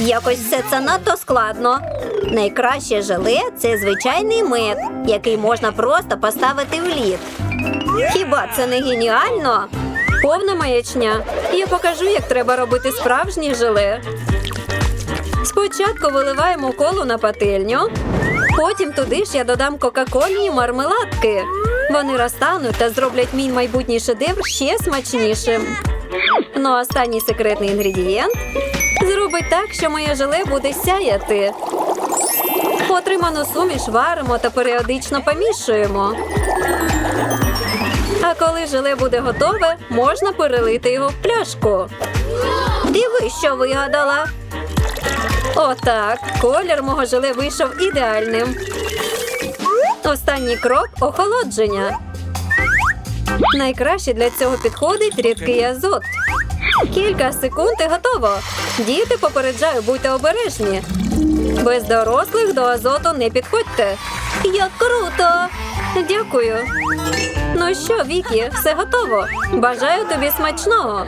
Якось все це надто складно. Найкраще желе це звичайний мед, який можна просто поставити в лід. Хіба це не геніально? Повна маячня. Я покажу, як треба робити справжнє желе. Спочатку виливаємо колу на пательню, потім туди ж я додам кока-кольні мармеладки. Вони розтануть та зроблять мій майбутній шедевр ще смачнішим. Ну а останній секретний інгредієнт зробить так, що моє желе буде сяяти. Отриману суміш варимо та періодично помішуємо. А коли желе буде готове, можна перелити його в пляшку. Диви, що вигадала. Отак, колір мого желе вийшов ідеальним. Останній крок охолодження. Найкраще для цього підходить рідкий азот. Кілька секунд і готово. Діти попереджаю, будьте обережні. Без дорослих до азоту не підходьте. Як круто! Дякую. Ну що, Вікі, все готово. Бажаю тобі смачного.